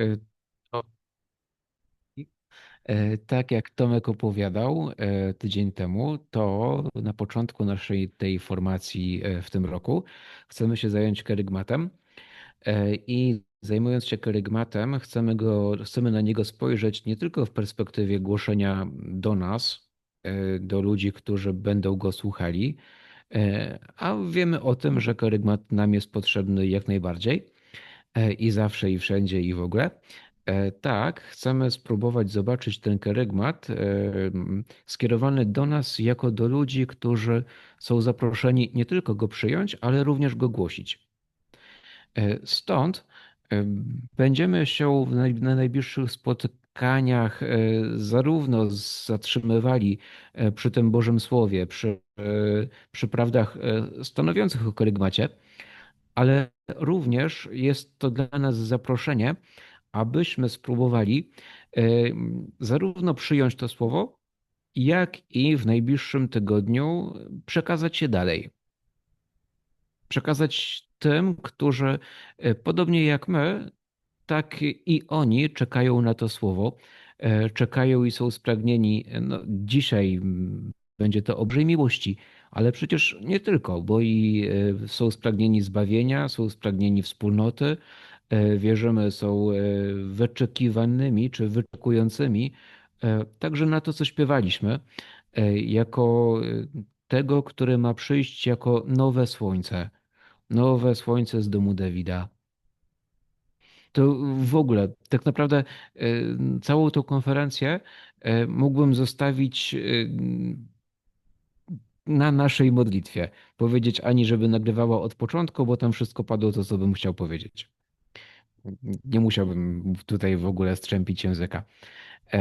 e, e, tak jak Tomek opowiadał e, tydzień temu, to na początku naszej tej formacji w tym roku chcemy się zająć kerygmatem i zajmując się kerygmatem chcemy, go, chcemy na niego spojrzeć nie tylko w perspektywie głoszenia do nas, do ludzi, którzy będą go słuchali, a wiemy o tym, że kerygmat nam jest potrzebny jak najbardziej i zawsze, i wszędzie, i w ogóle. E, tak, chcemy spróbować zobaczyć ten kerygmat e, skierowany do nas jako do ludzi, którzy są zaproszeni nie tylko go przyjąć, ale również go głosić. Stąd będziemy się na najbliższych spotkaniach zarówno zatrzymywali przy tym Bożym Słowie, przy, przy prawdach stanowiących o kerygmacie, ale również jest to dla nas zaproszenie, abyśmy spróbowali e, zarówno przyjąć to słowo, jak i w najbliższym tygodniu przekazać je dalej. Przekazać tym, którzy e, podobnie jak my, tak i oni czekają na to słowo, e, czekają i są spragnieni. No, dzisiaj będzie to obrzej miłości, ale przecież nie tylko, bo i e, są spragnieni zbawienia, są spragnieni wspólnoty, e, wierzymy, są e, wyczekiwanymi czy wyczekującymi także na to, co śpiewaliśmy, jako tego, który ma przyjść jako nowe słońce, nowe słońce z domu Dawida. To w ogóle, tak naprawdę całą tą konferencję mógłbym zostawić na naszej modlitwie. Powiedzieć Ani, żeby nagrywała od początku, bo tam wszystko padło to, co bym chciał powiedzieć. Nie musiałbym tutaj w ogóle strzępić języka. E,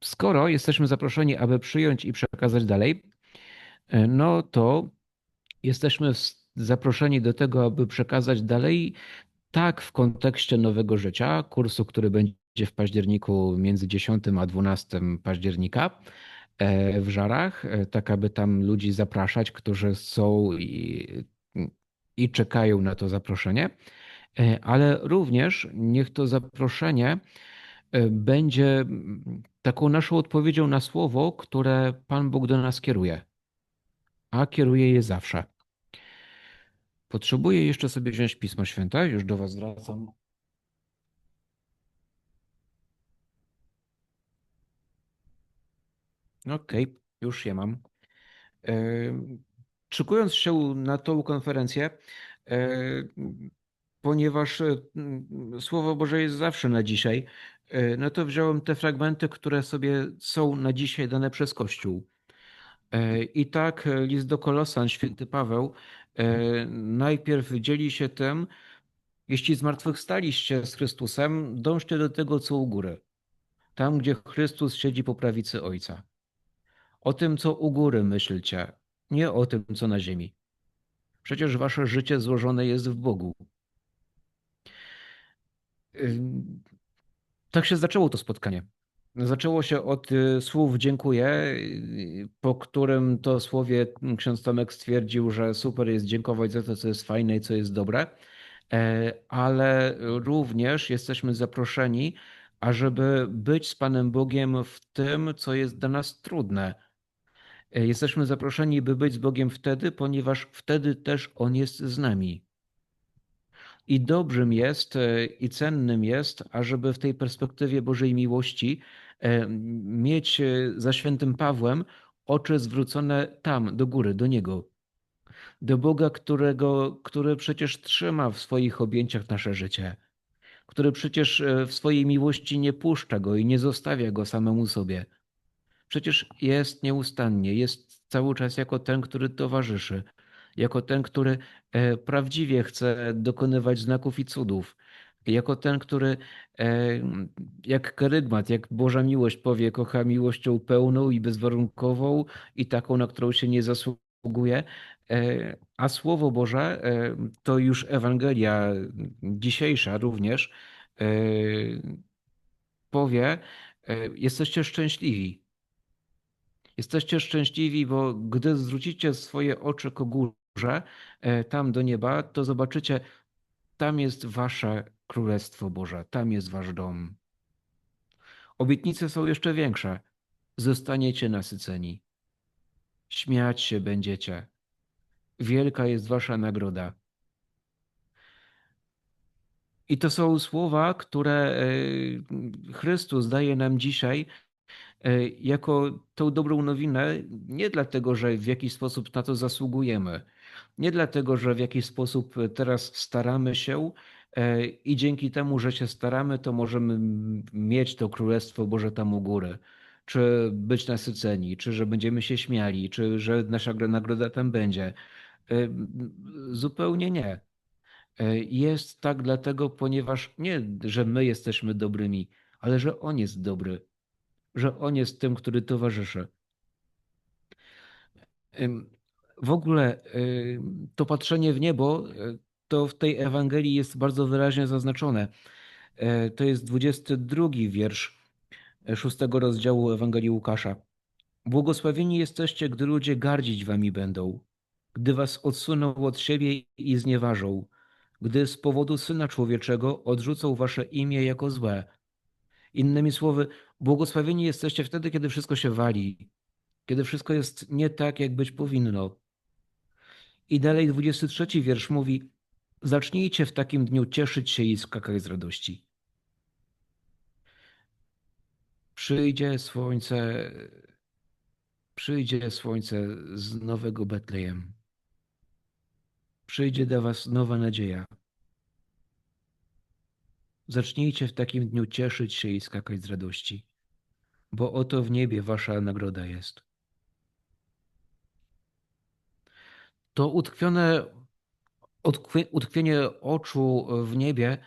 skoro jesteśmy zaproszeni, aby przyjąć i przekazać dalej, e, no to jesteśmy zaproszeni do tego, aby przekazać dalej tak w kontekście nowego życia, kursu, który będzie w październiku między 10 a 12 października, w Żarach, e, tak aby tam ludzi zapraszać, którzy są i, i czekają na to zaproszenie, e, ale również niech to zaproszenie będzie taką naszą odpowiedzią na słowo, które Pan Bóg do nas kieruje, a kieruje je zawsze. Potrzebuję jeszcze sobie wziąć Pismo Święte, już do Was zwracam. Okej, okay, już je mam. Szykując się na tą konferencję, ponieważ e, Słowo Boże jest zawsze na dzisiaj, e, no to wziąłem te fragmenty, które sobie są na dzisiaj dane przez Kościół. E, I tak list do Kolosan, święty Paweł, najpierw dzieli się tym, jeśli zmartwychwstaliście z Chrystusem, dążcie do tego, co u góry, tam, gdzie Chrystus siedzi po prawicy Ojca. O tym, co u góry myślcie, nie o tym, co na ziemi. Przecież wasze życie złożone jest w Bogu. Tak się zaczęło to spotkanie. Zaczęło się od y, słów dziękuję, y, po którym to słowie ksiądz Tomek stwierdził, że super jest dziękować za to, co jest fajne i co jest dobre, e, ale również jesteśmy zaproszeni, ażeby być z Panem Bogiem w tym, co jest dla nas trudne, jesteśmy zaproszeni, by być z Bogiem wtedy, ponieważ wtedy też On jest z nami. I dobrym jest e, i cennym jest, ażeby w tej perspektywie Bożej miłości e, mieć za świętym Pawłem oczy zwrócone tam, do góry, do Niego. Do Boga, którego, który przecież trzyma w swoich objęciach nasze życie, który przecież w swojej miłości nie puszcza go i nie zostawia go samemu sobie Przecież jest nieustannie, jest cały czas jako ten, który towarzyszy, jako ten, który e, prawdziwie chce dokonywać znaków i cudów, jako ten, który e, jak kerygmat, jak Boża miłość powie, kocha miłością pełną i bezwarunkową i taką, na którą się nie zasługuje. E, a Słowo Boże to już Ewangelia dzisiejsza również powie, jesteście szczęśliwi Jesteście szczęśliwi, bo gdy zwrócicie swoje oczy ku górze, e, tam do nieba, to zobaczycie, tam jest wasze Królestwo Boże, tam jest wasz dom. Obietnice są jeszcze większe. Zostaniecie nasyceni. Śmiać się będziecie. Wielka jest wasza nagroda. I to są słowa, które e, Chrystus daje nam dzisiaj jako tą dobrą nowinę, nie dlatego, że w jakiś sposób na to zasługujemy, nie dlatego, że w jakiś sposób teraz staramy się e, i dzięki temu, że się staramy, to możemy mieć to Królestwo Boże tam u góry, czy być nasyceni, czy że będziemy się śmiali, czy że nasza nagroda tam będzie. Zupełnie nie. E, jest tak dlatego, ponieważ nie, że my jesteśmy dobrymi, ale że On jest dobry, że On jest tym, który towarzyszy. W ogóle to patrzenie w niebo, e, to w tej Ewangelii jest bardzo wyraźnie zaznaczone. E, to jest 22 wiersz szóstego rozdziału Ewangelii Łukasza. Błogosławieni jesteście, gdy ludzie gardzić wami będą, gdy was odsuną od siebie i znieważą, gdy z powodu Syna Człowieczego odrzucą wasze imię jako złe. Innymi słowy, błogosławieni jesteście wtedy, kiedy wszystko się wali, kiedy wszystko jest nie tak, jak być powinno. I dalej 23 wiersz mówi: Zacznijcie w takim dniu cieszyć się i skakać z radości. Przyjdzie słońce, przyjdzie słońce z nowego Betlejem przyjdzie do Was nowa nadzieja. Zacznijcie w takim dniu cieszyć się i skakać z radości, bo oto w niebie Wasza nagroda jest. To utkwione, utkwienie oczu w niebie,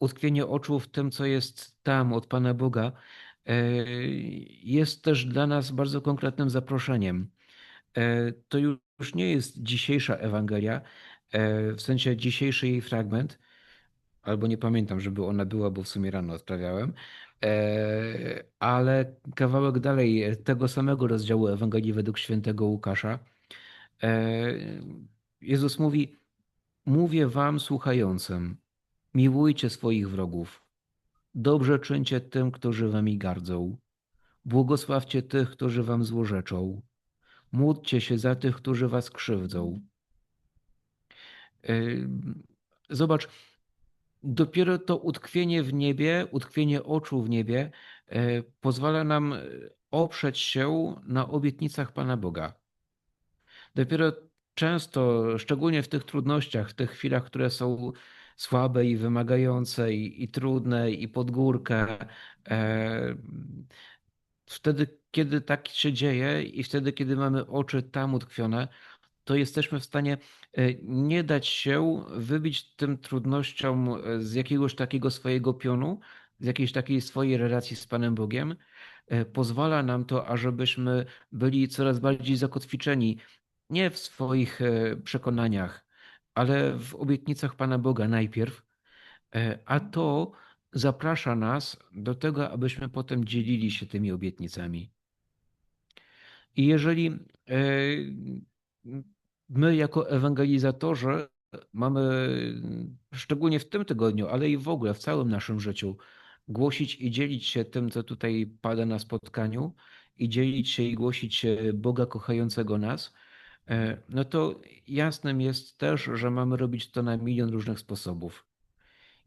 utkwienie oczu w tym, co jest tam od Pana Boga, e, jest też dla nas bardzo konkretnym zaproszeniem. E, to już nie jest dzisiejsza Ewangelia, E, w sensie dzisiejszy jej fragment, albo nie pamiętam, żeby ona była, bo w sumie rano odprawiałem, ale kawałek dalej tego samego rozdziału Ewangelii według świętego Łukasza. E, Jezus mówi: Mówię wam słuchającym, miłujcie swoich wrogów, dobrze czyńcie tym, którzy wami gardzą, błogosławcie tych, którzy wam złorzeczą, módlcie się za tych, którzy was krzywdzą. Zobacz, dopiero to utkwienie w niebie, utkwienie oczu w niebie e, pozwala nam e, oprzeć się na obietnicach Pana Boga. Dopiero często, szczególnie w tych trudnościach, w tych chwilach, które są słabe i wymagające, i, i trudne, i pod górkę, e, wtedy, kiedy tak się dzieje, i wtedy, kiedy mamy oczy tam utkwione, to jesteśmy w stanie e, nie dać się wybić tym trudnościom e, z jakiegoś takiego swojego pionu, z jakiejś takiej swojej relacji z Panem Bogiem. E, pozwala nam to, ażebyśmy byli coraz bardziej zakotwiczeni nie w swoich przekonaniach, ale w obietnicach Pana Boga najpierw, a to zaprasza nas do tego, abyśmy potem dzielili się tymi obietnicami. I jeżeli my jako ewangelizatorzy mamy, szczególnie w tym tygodniu, ale i w ogóle w całym naszym życiu, głosić i dzielić się tym, co tutaj pada na spotkaniu, i dzielić się i głosić Boga kochającego nas, e, no to jasnym jest też, że mamy robić to na milion różnych sposobów.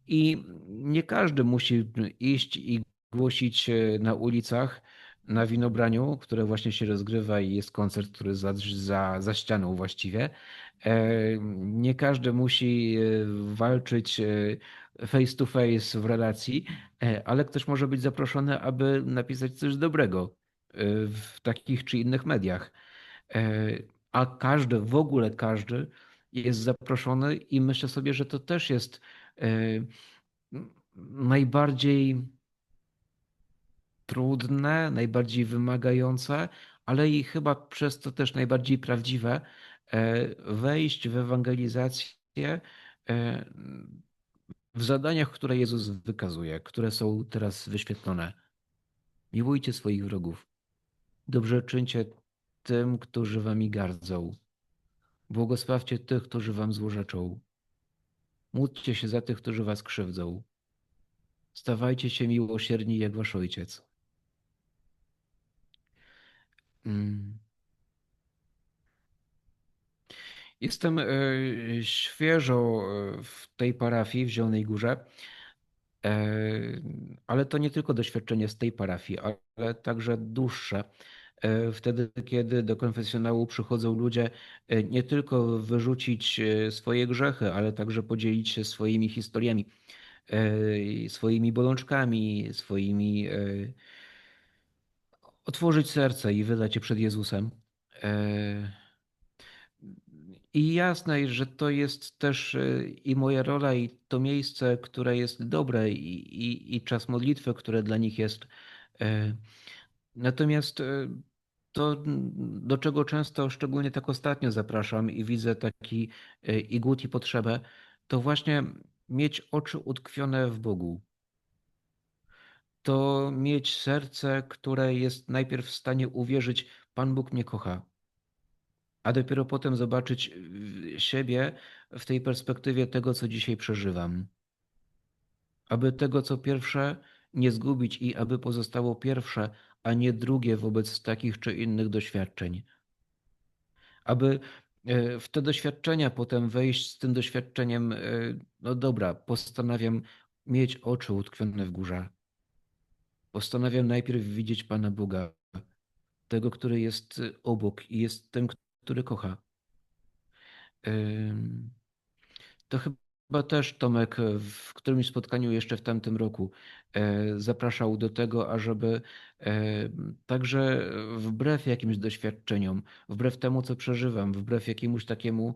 I nie każdy musi iść i głosić na ulicach, na winobraniu, które właśnie się rozgrywa i jest koncert, który za, za, za ścianą właściwie. E, nie każdy musi e, walczyć e, face to face w relacji, ale ktoś może być zaproszony, aby napisać coś dobrego w takich czy innych mediach. A każdy, w ogóle każdy jest zaproszony i myślę sobie, że to też jest najbardziej trudne, najbardziej wymagające, ale i chyba przez to też najbardziej prawdziwe, e, wejść w ewangelizację e, w zadaniach, które Jezus wykazuje, które są teraz wyświetlone. Miłujcie swoich wrogów. Dobrze czyńcie tym, którzy wami gardzą. Błogosławcie tych, którzy wam złorzeczą. Módlcie się za tych, którzy was krzywdzą. stawajcie się miłosierni jak wasz ojciec. Mm. Jestem e, świeżo e, w tej parafii w Zielonej Górze, e, ale to nie tylko doświadczenie z tej parafii, ale także dłuższe. Wtedy, kiedy do konfesjonału przychodzą ludzie, nie tylko wyrzucić swoje grzechy, ale także podzielić się swoimi historiami, swoimi bolączkami, swoimi. Otworzyć serce i wydać je przed Jezusem. I jasne, że to jest też e, i moja rola, i to miejsce, które jest dobre, i, i, i czas modlitwy, które dla nich jest. E, natomiast e, to, do czego często, szczególnie tak ostatnio zapraszam i widzę taki i głód, i potrzebę, to właśnie mieć oczy utkwione w Bogu. To mieć serce, które jest najpierw w stanie uwierzyć, Pan Bóg mnie kocha a dopiero potem zobaczyć siebie w tej perspektywie tego, co dzisiaj przeżywam. Aby tego, co pierwsze, nie zgubić i aby pozostało pierwsze, a nie drugie wobec takich czy innych doświadczeń. Aby e, w te doświadczenia potem wejść z tym doświadczeniem, e, no dobra, postanawiam mieć oczy utkwione w górze. Postanawiam najpierw widzieć Pana Boga, tego, który jest obok i jest tym, który kocha. To chyba też Tomek w którymś spotkaniu jeszcze w tamtym roku e, zapraszał do tego, ażeby e, także wbrew jakimś doświadczeniom, wbrew temu, co przeżywam, wbrew jakiemuś takiemu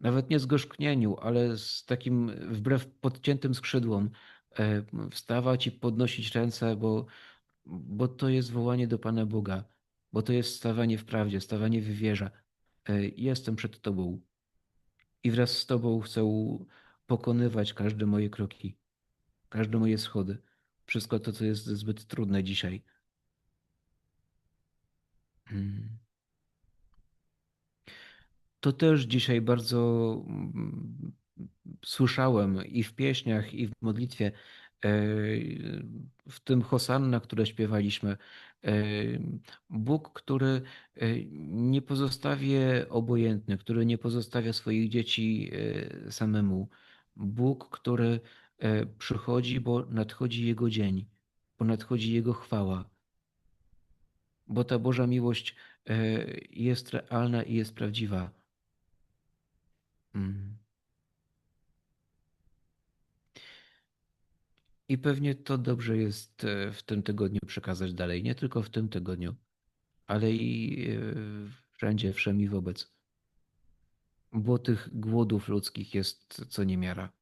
nawet nie zgorzknieniu, ale z takim wbrew podciętym skrzydłom wstawać i podnosić ręce, bo, bo to jest wołanie do Pana Boga bo to jest stawanie w prawdzie, stawanie w wierze. E, jestem przed Tobą i wraz z Tobą chcę pokonywać każde moje kroki, każde moje schody, wszystko to, co jest zbyt trudne dzisiaj. Hmm. To też dzisiaj bardzo mm, słyszałem i w pieśniach, i w modlitwie, e, w tym Hosanna, które śpiewaliśmy. E, Bóg, który e, nie pozostawia obojętny, który nie pozostawia swoich dzieci samemu. Bóg, który przychodzi, bo nadchodzi Jego dzień, bo nadchodzi Jego chwała. Bo ta Boża miłość jest realna i jest prawdziwa. Mm. I pewnie to dobrze jest e, w tym tygodniu przekazać dalej. Nie tylko w tym tygodniu, ale i e, wszędzie, wszemi wobec. Bo tych głodów ludzkich jest co niemiara.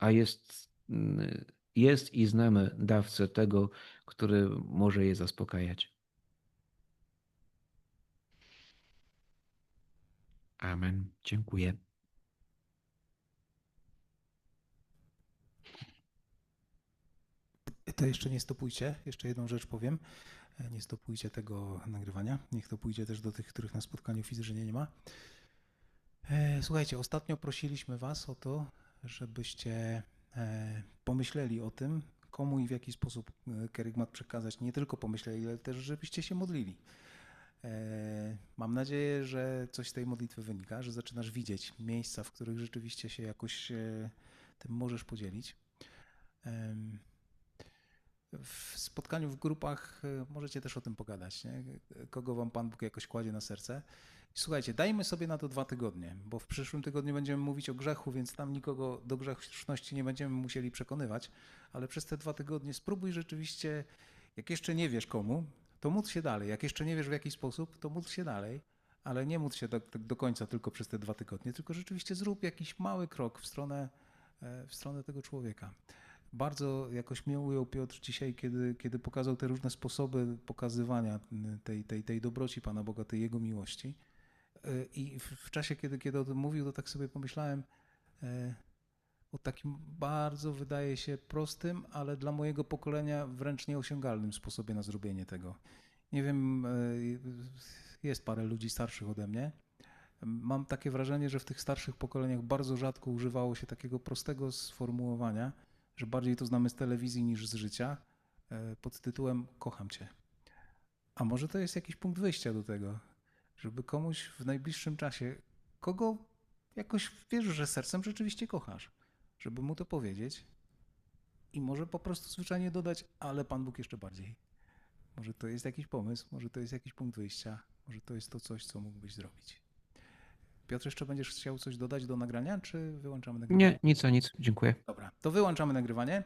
A jest, mm, jest i znamy dawcę tego, który może je zaspokajać. Amen. Dziękuję. To jeszcze nie stopujcie, jeszcze jedną rzecz powiem. E, nie stopujcie tego nagrywania. Niech to pójdzie też do tych, których na spotkaniu fizycznie nie ma. E, słuchajcie, ostatnio prosiliśmy Was o to, żebyście e, pomyśleli o tym, komu i w jaki sposób kerygmat przekazać. Nie tylko pomyśleli, ale też, żebyście się modlili. Mam nadzieję, że coś z tej modlitwy wynika, że zaczynasz widzieć miejsca, w których rzeczywiście się jakoś tym możesz podzielić. W spotkaniu w grupach e, możecie też o tym pogadać, nie? kogo wam Pan Bóg jakoś kładzie na serce. słuchajcie, dajmy sobie na to dwa tygodnie, bo w przyszłym tygodniu będziemy mówić o grzechu, więc tam nikogo do grzeszności nie będziemy musieli przekonywać, ale przez te dwa tygodnie spróbuj rzeczywiście, jak jeszcze nie wiesz komu, to módl się dalej. Jak jeszcze nie wiesz w jaki sposób, to módl się dalej, ale nie módl się do, do końca tylko przez te dwa tygodnie, tylko rzeczywiście zrób jakiś mały krok w stronę, e, w stronę tego człowieka bardzo jakoś mnie ujął Piotr dzisiaj, kiedy, kiedy pokazał te różne sposoby pokazywania tej, tej, tej dobroci Pana Boga, tej Jego miłości. E, I w, czasie, kiedy, kiedy o tym mówił, to tak sobie pomyślałem e, o takim bardzo, wydaje się, prostym, ale dla mojego pokolenia wręcz nieosiągalnym sposobie na zrobienie tego. Nie wiem, e, jest parę ludzi starszych ode mnie. Mam takie wrażenie, że w tych starszych pokoleniach bardzo rzadko używało się takiego prostego sformułowania, że bardziej to znamy z telewizji niż z życia, e, pod tytułem Kocham cię. A może to jest jakiś punkt wyjścia do tego, żeby komuś w najbliższym czasie, kogo jakoś wiesz, że sercem rzeczywiście kochasz, żeby mu to powiedzieć i może po prostu zwyczajnie dodać, ale Pan Bóg jeszcze bardziej. Może to jest jakiś pomysł, może to jest jakiś punkt wyjścia, może to jest to coś, co mógłbyś zrobić. Piotr, jeszcze będziesz chciał coś dodać do nagrania, czy wyłączamy nagrywanie? Nie, nic a nic. Dziękuję. Dobra, to wyłączamy nagrywanie.